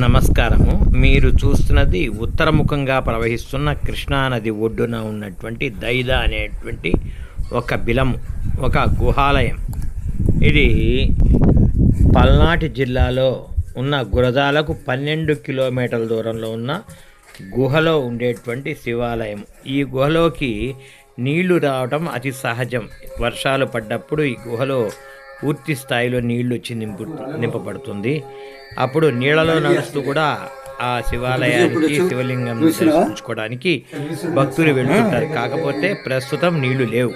నమస్కారము. మీరు చూస్తున్నది ఉత్తరముఖంగా ప్రవహిస్తున్న కృష్ణానది ఒడ్డున ఉన్నటువంటి దైద అనేటువంటి ఒక బిలము ఒక గుహాలయం. ఇది పల్నాటి జిల్లాలో ఉన్న గురజాలకు పన్నెండు కిలోమీటర్ల దూరంలో ఉన్న గుహలో ఉండేటువంటి శివాలయం. ఈ గుహలోకి నీళ్ళు రావటం అతి సహజం. వర్షాలు పడ్డప్పుడు ఈ గుహలో పూర్తి స్థాయిలో నీళ్ళు వచ్చి నింపు నింపబడుతుంది. అప్పుడు నీళ్ళలో నడుస్తూ కూడా ఆ శివాలయానికి శివలింగం దర్శించుకోవడానికి భక్తులు వెళ్తుంటారు. కాకపోతే ప్రస్తుతం నీళ్ళు లేవు.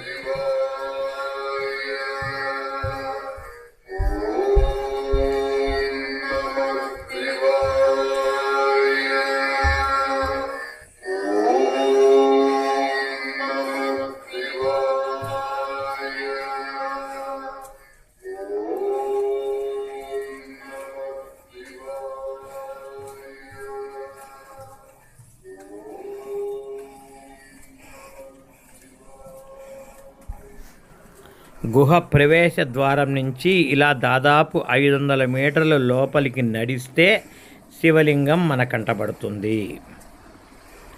గుహ ప్రవేశ ద్వారం నుంచి ఇలా దాదాపు ఐదు వందల మీటర్ల లోపలికి నడిస్తే శివలింగం మన కంటబడుతుంది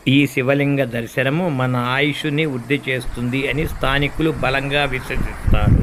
ఈ శివలింగ దర్శనము మన ఆయుషుని వృద్ధి చేస్తుంది అని స్థానికులు బలంగా విశ్వసిస్తారు.